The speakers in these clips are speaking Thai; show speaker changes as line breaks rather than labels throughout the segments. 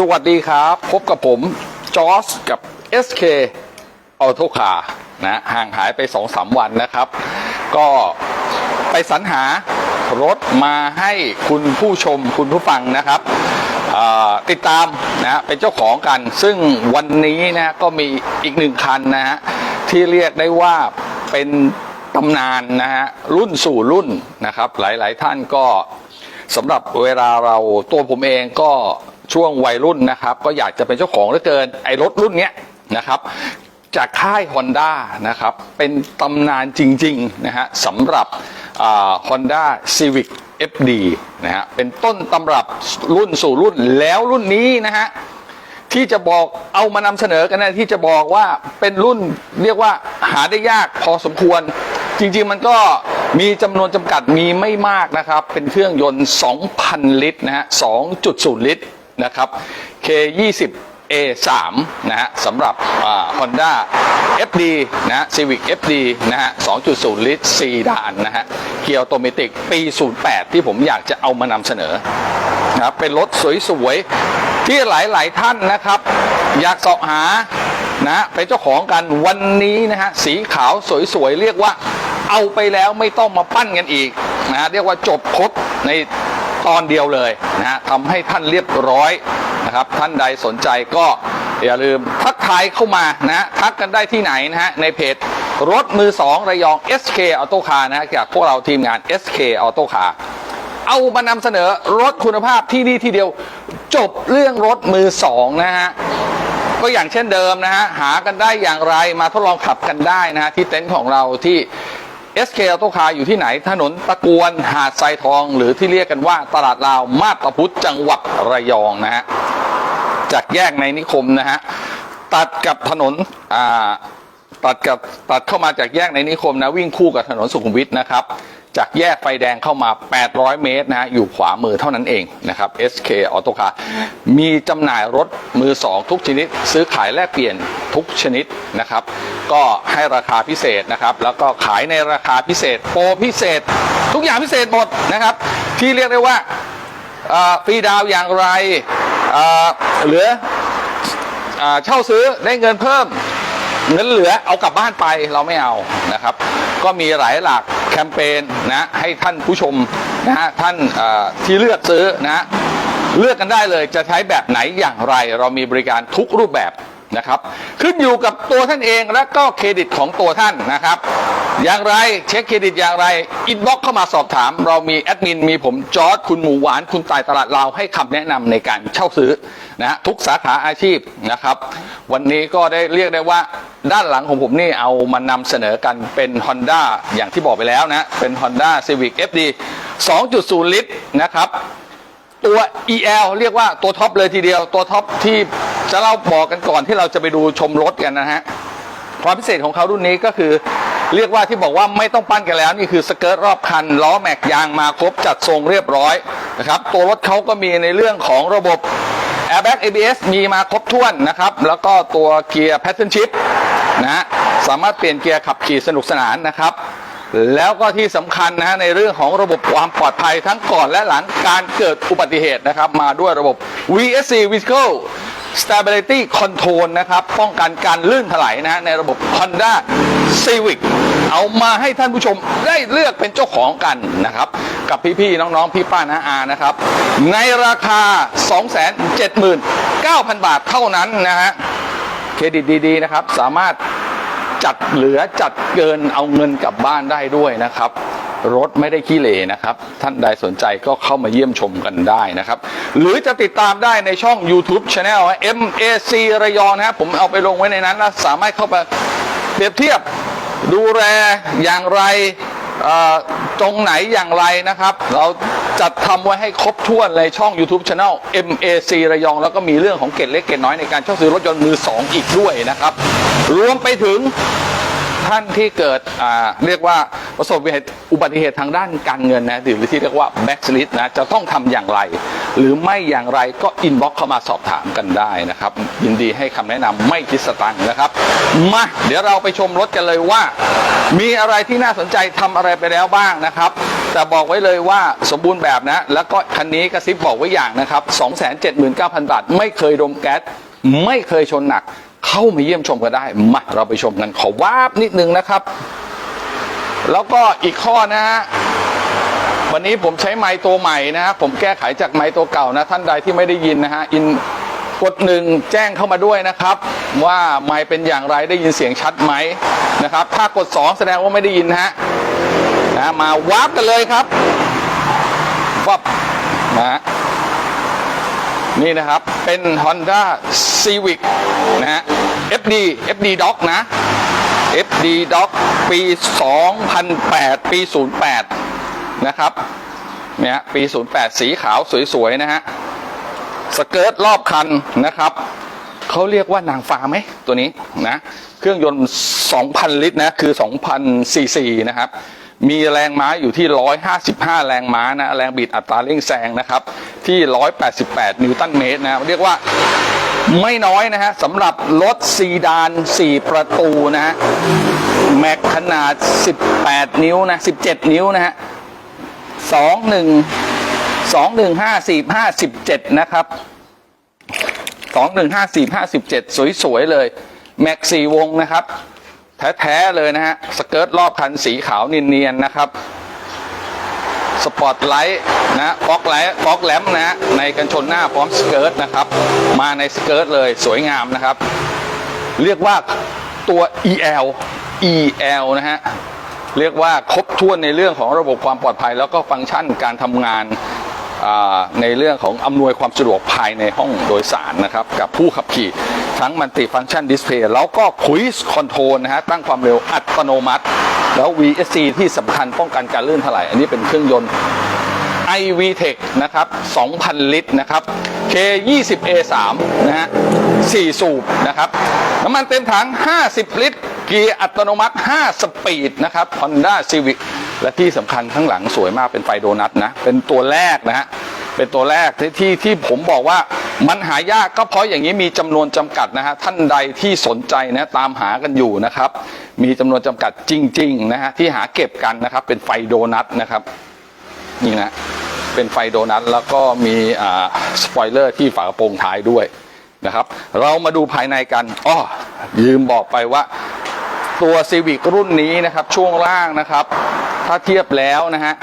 สวัสดีครับ พบกับผมจอร์สกับ SK Auto Car นะห่างหายไป 2-3 วันนะครับ ก็ไปสรรหารถมาให้คุณผู้ชมคุณผู้ฟังนะครับ ติดตามนะเป็นเจ้าของกัน ซึ่งวันนี้นะก็มีอีกหนึ่งคันนะฮะที่เรียกได้ว่าเป็นตำนานนะฮะรุ่นสู่รุ่นนะครับ หลายๆท่านก็สำหรับเวลาเราตัวผมเองก็ ช่วงวัยรุ่นนะครับ ก็อยากจะเป็นเจ้าของเหลือเกิน ไอ้รถรุ่นเนี้ยนะครับ จากค่าย Honda นะครับ เป็นตำนานจริงๆนะฮะสำหรับฮอนด้า Civic FD นะฮะเป็นต้นตำรับรุ่นสู่รุ่นแล้วรุ่นนี้นะฮะที่จะบอกเอามานำเสนอกันนะที่จะบอกว่าเป็นรุ่นเรียกว่าหาได้ยากพอสมควร จริงๆมันก็มีจำนวนจำกัดมีไม่มากนะครับ เป็นเครื่องยนต์ 2,000 ลิตรนะฮะ2.0 ลิตร นะครับ K20 A3 นะฮะสำหรับฮอนด้า FD นะฮะ Civic FD นะฮะ 2.0 ลิตร 4 ด่านนะฮะ เกียร์ออโตเมติกปี 08 ที่ผมอยากจะเอามานำเสนอนะครับเป็นรถสวยๆ ที่หลายๆท่านนะครับ อยากเสาะหานะเป็นเจ้าของกันวันนี้นะฮะ สีขาวสวยๆ เรียกว่าเอาไปแล้วไม่ต้องมาปั้นกันอีกนะฮะเรียกว่าจบครบใน ตอนเดียวเลยนะฮะทำให้ท่านเรียบร้อยนะครับ ท่านใดสนใจก็อย่าลืมทักทายเข้ามานะทักกันได้ที่ไหนนะฮะในเพจรถมือสองระยอง SK Auto Car นะฮะจากพวกเราทีมงาน SK Auto Car เอามานำเสนอรถคุณภาพที่นี่ที่เดียวจบเรื่องรถมือสองนะฮะก็อย่างเช่นเดิมนะฮะหากันได้อย่างไรมาทดลองขับกันได้นะฮะที่เต็นท์ของเราที่ SK Auto Car อยู่ที่ไหน ถนนตะกวนหาดทรายทอง หรือที่เรียกกันว่าตลาดลาวมาบตาพุธจังหวัดระยองนะฮะจากแยกในนิคมนะฮะตัดกับถนนอ่าตัดกับตัดเข้ามาจากแยกในนิคมนะวิ่งคู่กับถนนสุขุมวิทนะครับจากแยกไฟแดงเข้ามา 800 เมตรนะฮะอยู่ขวามือเท่านั้นเองนะครับ SK Auto Car มีจำหน่ายรถมือสองทุกชนิด ซื้อขายแลกเปลี่ยนทุกชนิดนะครับ ก็ให้ราคาพิเศษนะครับ แล้วก็ขายในราคาพิเศษ โปรพิเศษ ทุกอย่างพิเศษหมดนะครับ ที่เรียกได้ว่าฟรีดาวอย่างไรเหลืออเช่าซื้อได้เงินเพิ่มเงินเหลือเอากลับบ้านไปเราไม่เอานะครับ ก็มีหลายหลักแคมเปญนะให้ท่านผู้ชมนะฮะท่านที่เลือกซื้อนะเลือกกันได้เลยจะใช้แบบไหนอย่างไร เรามีบริการทุกรูปแบบ นะครับ ขึ้นอยู่กับตัวท่านเองและก็เครดิตของตัวท่านนะครับ อย่างไรเช็คเครดิตอย่างไรอินบ็อกเข้ามาสอบถาม เรามีแอดมินมีผมจอร์ดคุณหมูหวานคุณตายตลาดเราให้คำแนะนำในการเช่าซื้อนะฮะทุกสาขาอาชีพนะครับ วันนี้ก็ได้เรียกได้ว่าด้านหลังของผมนี่เอามานำเสนอกันเป็น Honda อย่างที่บอกไปแล้วนะเป็น Honda Civic FD 2.0 ลิตรนะครับตัว EL เรียกว่าตัวท็อปเลยทีเดียว ตัวท็อปที่ จะเล่าบอกกันก่อนที่เราจะไปดูชมรถกันนะฮะความพิเศษของเขารุ่นนี้ก็คือ เรียกว่าที่บอกว่าไม่ต้องปั้นกันแล้วนี่คือสเกิร์ตรอบคันล้อแม็กยางมาครบจัดทรงเรียบร้อยนะครับตัวรถเขาก็มีในเรื่องของระบบ Airbag ABS มีมาครบถ้วนนะครับ แล้วก็ตัวเกียร์ Pattern Shift นะสามารถเปลี่ยนเกียร์ขับขี่สนุกสนานนะครับ แล้วก็ที่สำคัญนะฮะในเรื่องของระบบความปลอดภัยทั้งก่อนและหลังการเกิดอุบัติเหตุนะครับ มาด้วยระบบ VSC Vehicle Stability Control นะครับ ป้องกันการลื่นถลายนะฮะในระบบ Honda Civic เอามาให้ท่านผู้ชมได้เลือกเป็นเจ้าของกันนะครับ กับพี่ๆน้องๆ พี่ป้านาอานะครับ ในราคา 279,000 บาทเท่านั้นนะฮะเครดิตดีๆนะครับ สามารถ จัดเหลือจัดเกินเอาเงินกลับบ้านได้ด้วยนะครับ รถไม่ได้ขี้เหร่นะครับ ท่านใดสนใจก็เข้ามาเยี่ยมชมกันได้นะครับ หรือจะติดตามได้ในช่อง YouTube Channel MAC ระยองนะครับผมเอาไปลงไว้ในนั้นนะสามารถเข้าไปเปรียบเทียบดูแลอย่างไรตรงไหนอย่างไรนะครับ เรา จัดทำไว้ให้ครบถ้วนในช่อง YouTube Channel MAC ระยอง แล้วก็มีเรื่องของเกร็ดเล็กเกร็ดน้อยในการเช่าซื้อรถยนต์มือสองอีกด้วยนะครับ รวมไปถึงท่านที่เกิดเรียกว่าประสบอุบัติเหตุทางด้านการเงินนะหรือที่เรียกว่าแบ็กสลิดนะจะต้องทำอย่างไร หรือไม่อย่างไรก็อินบ็อกเข้ามาสอบถามกันได้นะครับ ยินดีให้คำแนะนำไม่คิดสตังค์นะครับ มาเดี๋ยวเราไปชมรถกันเลยว่า มีอะไรที่น่าสนใจทำอะไรไปแล้วบ้างนะครับ แต่บอกไว้เลยว่าสมบูรณ์แบบนะ แล้วก็คันนี้กระซิบบอกไว้อย่างนะครับ 279,000 บาท ไม่เคยดมแก๊ส ไม่เคยชนหนัก เข้ามาเยี่ยมชมกันได้ มาเราไปชมกันขอวาบนิดนึงนะครับ แล้วก็อีกข้อนะฮะวันนี้ผมใช้ไมค์ตัวใหม่นะฮะผมแก้ไขจากไมค์ตัวเก่านะ ท่านใดที่ไม่ได้ยินนะฮะอิน กดหนึ่งแจ้งเข้ามาด้วยนะครับ ว่าไมค์เป็นอย่างไรได้ยินเสียงชัดไหมนะครับ ถ้ากด 2 แสดงว่าไม่ได้ยินฮะนะมาวาร์ปกันเลยครับวับนะนี่นะครับ เป็น Honda Civic นะฮะ FD FD Doc นะ FD Doc ปี 2008 ปี 08 นะครับ เนี่ย ปี 08 สีขาวสวย ๆ นะฮะ สเกิร์ตรอบคันนะครับเขาเรียกว่านางฟ้าไหมตัวนี้นะเครื่องยนต์ 2,000 ลิตรนะคือ 2,000 ซีซีนะครับมีแรงม้าอยู่ที่ 155 แรงม้านะแรงบิดอัตราเร่งแซงนะครับที่ 188 นิวตันเมตรนะเรียกว่าไม่น้อยนะฮะสำหรับรถซีดาน 4 ประตูนะฮะแม็กขนาด 18 นิ้วนะ 17 นิ้วนะฮะสองหนึ่ง สองหนึ่งห้าสี่ห้าสิบเจ็ดนะครับสองหนึ่งห้าสี่ห้าสิบเจ็ดสวยๆเลย แม็กสี่วงนะครับ แท้ๆเลยนะฮะ สเกิร์ตรอบคันสีขาวเนียนๆนะครับสปอตไลท์นะฟอกไลท์ฟอกแลมนะฮะในกันชนหน้าพร้อมสเกิร์ตนะครับ มาในสเกิร์ตเลยสวยงามนะครับ เรียกว่าตัว EL EL นะฮะ เรียกว่าครบถ้วนในเรื่องของระบบความปลอดภัย แล้วก็ฟังก์ชันการทำงาน ในเรื่องของอำนวยความสะดวกภายในห้องโดยสารนะครับ กับผู้ขับขี่ทั้งมัลติฟัง c t ชันดิสเพย์แล้วก็คุยส์คอนโทรลนะฮะตั้งความเร็วอัตโนมัติ แล้ว VSC ที่สำคัญป้องกันการลื่นถลายอันนี้เป็นเครื่องยนต์ iVTEC นะครับ 2,000 ลิตรนะครับ K20A3 นะฮะ 4 สูบนะครับ น้ำมันเต็มถัง 50 ลิตร เกียร์อัตโนมัติ 5 สปีดนะครับ Honda Civic และที่สำคัญข้างหลังสวยมากเป็นไฟโดนัทนะ เป็นตัวแรกนะฮะ เป็นตัวแรกที่ที่ที่ผมบอกว่ามันหายากก็เพราะอย่างนี้มีจำนวนจำกัดนะฮะ ท่านใดที่สนใจนะตามหากันอยู่นะครับ มีจำนวนจำกัดจริงๆนะฮะที่หาเก็บกันนะครับ เป็นไฟโดนัทนะครับ นี่นะ เป็นไฟโดนัทแล้วก็มีอ่าสปอยเลอร์ที่ฝากระโปรงท้ายด้วยนะครับ เรามาดูภายในกันอ้อยืมบอกไปว่าตัวซีวิ c รุ่นนี้นะครับช่วงล่างนะครับ ถ้าเทียบแล้วนะฮะ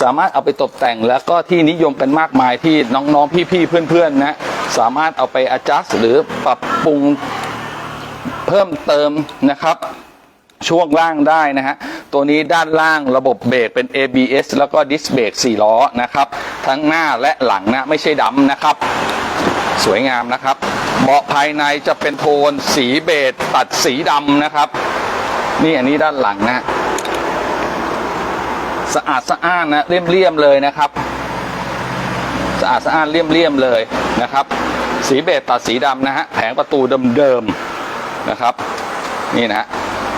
สามารถเอาไปตกแต่งแล้วก็ที่นิยมกันมากมายที่น้องๆพี่ๆเพื่อนๆนะสามารถเอาไป adjust หรือปรับปรุงเพิ่มเติมนะครับ ช่วงล่างได้นะฮะตัวนี้ด้านล่างระบบเบรกเป็น ABS แล้วก็ดิสเบรก4ล้อนะครับ ทั้งหน้าและหลังนะไม่ใช่ดำนะครับ สวยงามนะครับเบาะภายในจะเป็นโทนสีเบจตัดสีดำนะครับ นี่อันนี้ด้านหลังนะฮะ สะอาดสะอ้านนะเรียมๆเลยนะครับ สะอาดสะอ้านเลี่ยมๆเลยนะครับ สีเบจตัดสีดำนะฮะแผงประตูเดิมๆนะครับ นี่นะฮะ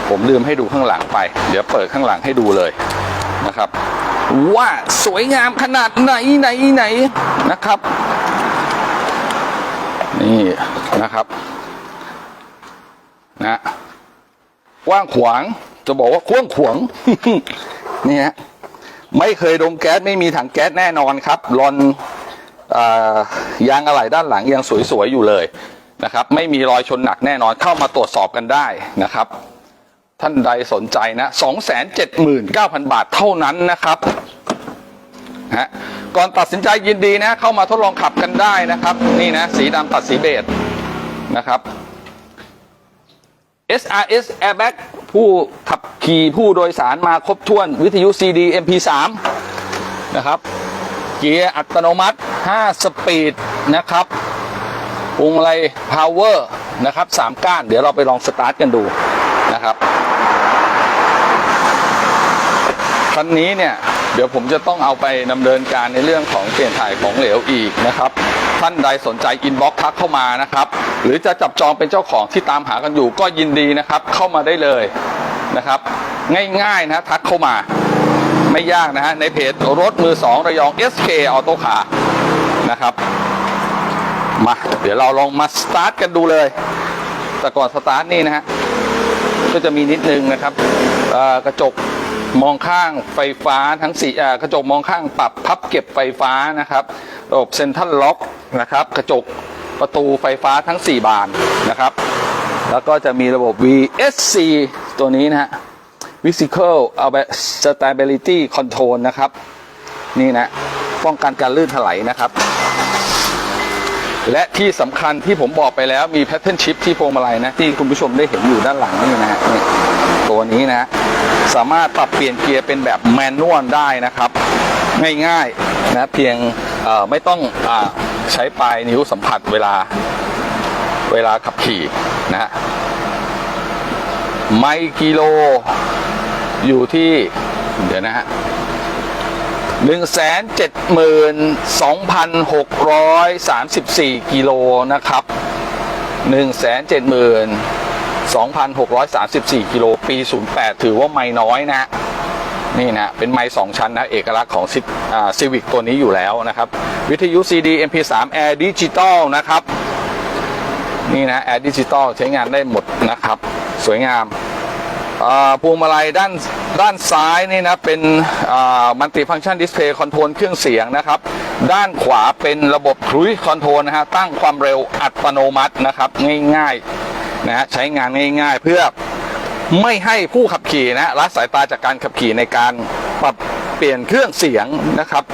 ผมลืมให้ดูข้างหลังไป เดี๋ยวเปิดข้างหลังให้ดูเลยนะครับ ว่าสวยงามขนาดไหนไหนไหนนะครับ นี่นะครับนะกว้างขวางจะบอกว่าคว้างขวางนี่ฮะ ไม่เคยดมแก๊สไม่มีถังแก๊สแน่นอนครับรอนอยางอะไหล่ด้านหลังยังสวยๆอยู่เลยนะครับ ไม่มีรอยชนหนักแน่นอนเข้ามาตรวจสอบกันได้นะครับ ท่านใดสนใจนะ 279,000 บาทเท่านั้นนะครับฮะก่อนตัดสินใจยินดีนะ เข้ามาทดลองขับกันได้นะครับ นี่นะ สีดำตัดสีเบจนะครับ SRS Airbag ผู้ขับขี่ผู้โดยสารมาครบถ้วนวิทยุ CD MP3 นะครับ เกียร์อัตโนมัติ 5 สปีดนะครับปรุงอะไร power นะครับ 3 ก้าน เดี๋ยวเราไปลองสตาร์ทกันดูนะครับคันนี้เนี่ย เดี๋ยวผมจะต้องเอาไปดำเนินการในเรื่องของเปลี่ยนถ่ายของเหลวอีกนะครับ ท่านใดสนใจอินบ็อกทักเข้ามานะครับ หรือจะจับจองเป็นเจ้าของที่ตามหากันอยู่ก็ยินดีนะครับ เข้ามาได้เลยนะครับ ง่ายๆนะทักเข้ามา ไม่ยากนะฮะในเพจรถมือสองระยอง SK Auto Car นะครับมาเดี๋ยวเราลองมาสตาร์ทกันดูเลย แต่ก่อนสตาร์ทนี่นะฮะก็จะมีนิดนึงนะครับกระจก มองข้างไฟฟ้าทั้งสี่กระจกมองข้างปรับพับเก็บไฟฟ้านะครับระบบเซ็นทรัลล็อกนะครับ กระจกประตูไฟฟ้าทั้ง 4 บานนะครับ แล้วก็จะมีระบบ VSC ตัวนี้นะฮะ Physical Stability Control นะครับ นี่นะ ป้องกันการลื่นถลายนะครับ และที่สำคัญที่ผมบอกไปแล้วมี Pattern Shift ที่พวงมาลัยนะ ที่คุณผู้ชมได้เห็นอยู่ด้านหลังนี่นะฮะตัวนี้นะ สามารถปรับเปลี่ยนเกียร์เป็นแบบแมนนวลได้นะครับ ง่ายๆนะเพียงไม่ต้องอใช้ปลายนิ้วสัมผัสเวลาเวลาขับขี่นะฮะไมกิโลอยู่ที่ เดี๋ยวนะฮะหนึ่งแสนเจ็ดหมื่นสองพันหกร้อยสามสิบสี่กิโลนะครับหนึ่งแสนเจ็ดหมื่น สองพันหกร้อยสามสิบสี่กิโลปีศูนย์แปดถือว่าไม่น้อยนะ นี่นะ เป็นไม้สองชั้นนะ เอกลักษณ์ของซีวิกตัวนี้อยู่แล้วนะครับ วิทยุ CD MP3 Air Digital นะครับ นี่นะ Air Digital ใช้งานได้หมดนะครับ สวยงามพวงมาลัยด้านด้านซ้ายนี่นะเป็นมัลติฟังชันดิสเพย์คอนโทรลเครื่องเสียงนะครับ ด้านขวาเป็นระบบครุยคอนโทรลนะฮะตั้งความเร็วอัตโนมัตินะครับ ง่ายๆ นะฮะใช้งานง่าย ๆ เพื่อไม่ให้ผู้ขับขี่นะละสายตาจากการขับขี่ในการปรับเปลี่ยนเครื่องเสียงนะครับ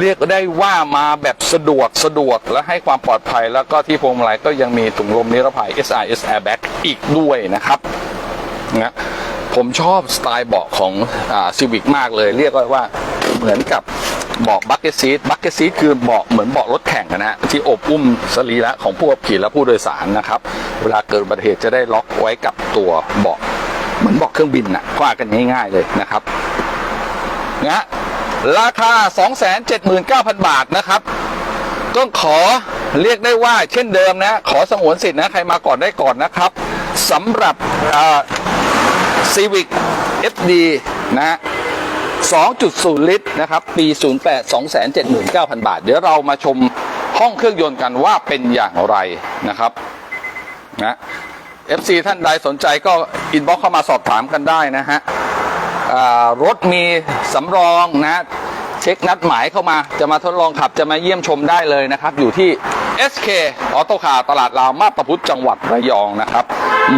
เรียกได้ว่ามาแบบสะดวกสะดวกและให้ความปลอดภัย แล้วก็ที่พวงมาลัยก็ยังมีถุงลมนิรภัย SRS Airbag อีกด้วยนะครับนะผมชอบสไตล์เบาะของซีวิกมากเลย เรียกว่าเหมือนกับ บาะบักเก็ตซีทบักเก็ตซีทคือเบาะเหมือนเบาะรถแข่งนะฮะที่อบอุ้มสรีระของผู้ขับขี่และผู้โดยสารนะครับ เวลาเกิดอุบัติเหตุจะได้ล็อกไว้กับตัวเบาะเหมือนเบอกเครื่องบินนะกว่ากันง่ายๆเลยนะครับนะราคา 279,000 บาทนะครับก็ขอเรียกได้ว่าเช่นเดิมนะ ขอสงวนสิทธิ์นะใครมาก่อนได้ก่อนนะครับสำหรับซีวิก FD นะ 2.0 ลิตรนะครับ ปี 08 279,000 บาท เดี๋ยวเรามาชมห้องเครื่องยนต์กันว่าเป็นอย่างไรนะครับนะ FC ท่านใดสนใจก็อินบ็อกเข้ามาสอบถามกันได้นะฮะรถมีสำรองนะ เช็คนัดหมายเข้ามาจะมาทดลองขับจะมาเยี่ยมชมได้เลยนะครับ อยู่ที่ SK ออโตคาตลาดลาวมาตาพุธจังหวัดระยองนะครับ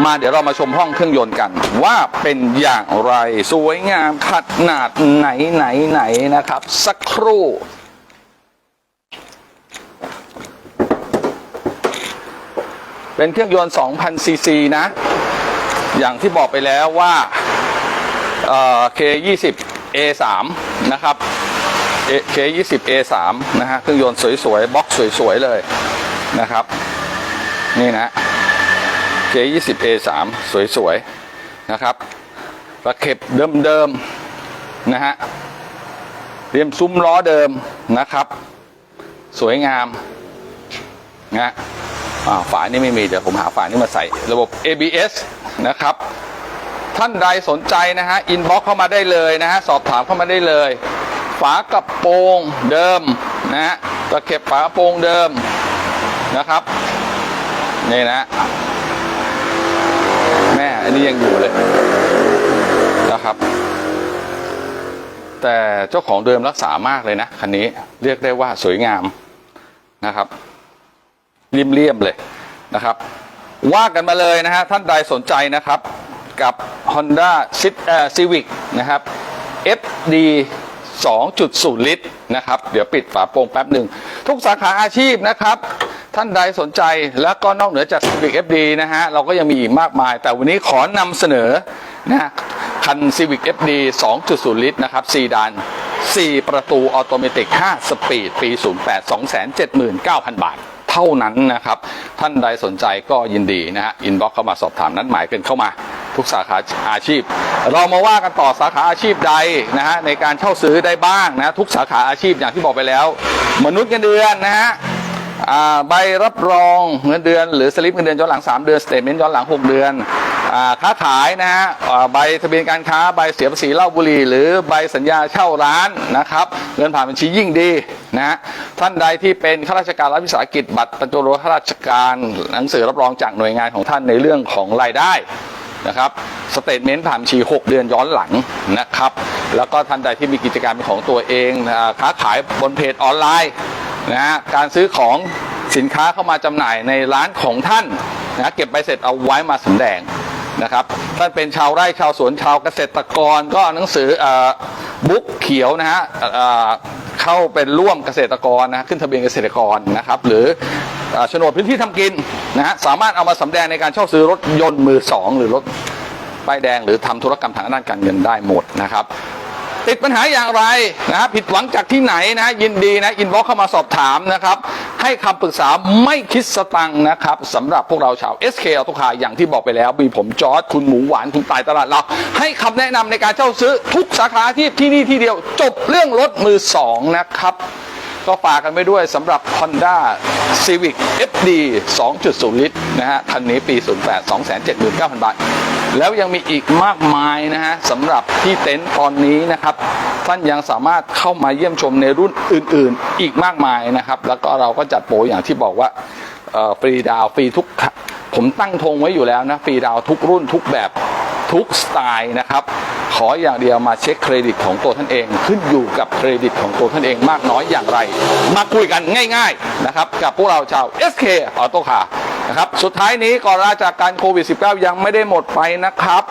มาเดี๋ยวเรามาชมห้องเครื่องยนต์กัน ว่าเป็นอย่างไรสวยงามขนาดไหนไหนไหนนะครับ สักครู่เป็นเครื่องยนต์2,000ซีซีนะ อย่างที่บอกไปแล้วว่าเอ่อ K20 A3 นะครับ K20 A3 นะฮะเครื่องยนต์สวยๆบล็อกสวยๆเลยนะครับ นี่นะ K20 A3 สวยๆนะครับประเข็บเดิมๆนะฮะเรียมซุ้มล้อเดิมนะครับ สวยงามนะฝานี่ไม่มี เดี๋ยวผมหาฝานี่มาใส่ระบบ ABS นะครับ ท่านใดสนใจนะฮะอินบ็อกเข้ามาได้เลยนะฮะ สอบถามเข้ามาได้เลย ฝากระโปรงเดิมนะฮะตะเข็บฝากระโปรงเดิมนะครับนี่นะแม่อันนี้ยังอยู่เลยนะครับ แต่เจ้าของเดิมรักษามากเลยนะคันนี้เรียกได้ว่าสวยงามนะครับเลี่ยมๆเลยนะครับ ว่ากันมาเลยนะฮะท่านใดสนใจนะครับกับ Honda Civic นะครับ FD 2.0 ลิตรนะครับ เดี๋ยวปิดฝาโปร่งแป๊บหนึ่ง ทุกสาขาอาชีพนะครับ ท่านใดสนใจแล้วก็นอกเหนือจากสวิกเอฟดีนะฮะ เราก็ยังมีอีกมากมาย แต่วันนี้ขอนำเสนอนะคัน Civic FD 2.0 ลิตรนะครับ4ดาน 4 ประตูออโตเมติก 5 สปีด ปี 08 279,000 บาท เท่านั้นนะครับ ท่านใดสนใจก็ยินดีนะฮะอินบ็อกเข้ามาสอบถามนัดหมายกันเข้ามา ทุกสาขาอาชีพ เรามาว่ากันต่อสาขาอาชีพใดนะฮะในการเช่าซื้อได้บ้างนะทุกสาขาอาชีพอย่างที่บอกไปแล้ว มนุษย์เงินเดือนนะฮะใบรับรองเงินเดือน หรือสลิปเงินเดือนย้อนหลัง 3 เดือนสเตทเมนต์ย้อนหลัง 6 เดือน ค้าขายนะฮะใบทะเบียนการค้าใบเสียภาษีเหล้าบุหรี่หรือใบสัญญาเช่าร้านนะครับเงินผ่านบัญชียิ่งดีนะฮะท่านใดที่เป็นข้าราชการรัฐวิสาหกิจบัตรประจำตัวข้าราชการหนังสือรับรองจากหน่วยงานของท่านในเรื่องของรายได้นะครับสเตทเมนต์ผ่านบัญชี 6 เดือนย้อนหลังนะครับ แล้วก็ท่านใดที่มีกิจการเป็นของตัวเองค้าขายบนเพจออนไลน์นะฮะการซื้อของสินค้าเข้ามาจำหน่ายในร้านของท่านนะเก็บใบเสร็จเอาไว้มาสำแดง นะครับท่านเป็นชาวไร่ชาวสวนชาวเกษตรกรก็หนังสือบุ๊กเขียวนะฮะเอ่อเข้าเป็นร่วมเกษตรกรนะขึ้นทะเบียนเกษตรกรนะครับ หรือโฉนดพื้นที่ทำกินนะฮะสามารถเอามาสำแดงในการเช่าซื้อรถยนต์มือสองหรือรถป้ายแดงหรือทำธุรกรรมทางด้านการเงินได้หมดนะครับ ติดปัญหาอย่างไรนะผิดหวังจากที่ไหนนะยินดีนะอินบ็อกเข้ามาสอบถามนะครับ ให้คำปรึกษาไม่คิดสตังค์นะครับสำหรับพวกเราชาว SK อ u ตุคาอย่างที่บอกไปแล้ว มีผมจอร์ดคุณหมูหวานคุณตายตลาดเรา ให้คำแนะนำในการเช่าซื้อทุกสาขาที่ที่นี่ที่เดียว จบเรื่องรถมือสองนะครับก็ฝากกันไปด้วยสำหรับ Honda Civic FD 2.0 ลิตรนะฮะคันนี้ปี 08 279,000 บาท แล้วยังมีอีกมากมายนะฮะสำหรับที่เต็นท์ตอนนี้นะครับ ท่านยังสามารถเข้ามาเยี่ยมชมในรุ่นอื่น ๆ อีกมากมายนะครับ แล้วก็เราก็จัดโปรอย่างที่บอกว่าฟรีดาวฟรีทุกผมตั้งธงไว้อยู่แล้วนะฟรีดาวทุกรุ่นทุกแบบทุกสไตล์นะครับ ขออย่างเดียวมาเช็คเครดิตของตัวท่านเอง ขึ้นอยู่กับเครดิตของตัวท่านเองมากน้อยอย่างไร มาคุยกันง่าย ๆนะครับ กับพวกเราชาว SK Auto Car นะครับ สุดท้ายนี้ก่อนลาจากการโควิด -19 ยังไม่ได้หมดไปนะครับ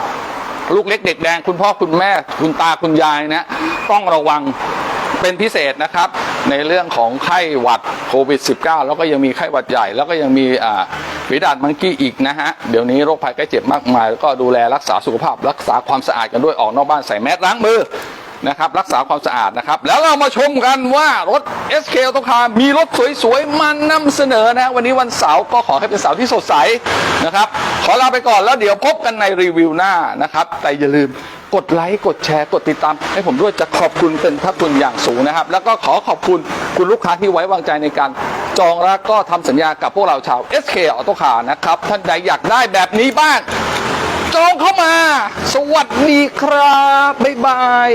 ลูกเล็กเด็กแดงคุณพ่อคุณแม่ คุณตาคุณยายนะต้องระวังเป็นพิเศษนะครับ ในเรื่องของไข้หวัดโควิด -19 แล้วก็ยังมีไข้หวัดใหญ่ แล้วก็ยังมีอ่าฝีดาดมังกี้อีกนะฮะ เดี๋ยวนี้โรคภัยใกล้เจ็บมากมาย แล้วก็ดูแลรักษาสุขภาพ รักษาความสะอาดกันด้วยออกนอกบ้านใส่แมสล้างมือ นะครับรักษาความสะอาดนะครับ แล้วเรามาชมกันว่ารถ SK a u t o c a r มีรถสวยๆ มานำเสนอนะ วันนี้วันเสาร์ก็ขอให้เป็นเสาร์ที่สดใสนะครับ ขอลาไปก่อนแล้วเดี๋ยวพบกันในรีวิวหน้านะครับ แต่อย่าลืมกดไลค์กดแชร์กดติดตาม ให้ผมด้วยจะขอบคุณเป็นพระคุณอย่างสูงนะครับ แล้วก็ขอขอบคุณคุณลูกค้าที่ไว้วางใจในการจองแล้วก็ทำสัญญากับพวกเราชาว SK Auto Car นะครับท่านใดอยากได้แบบนี้บ้าง จองเข้ามา สวัสดีครับ บ๊ายบาย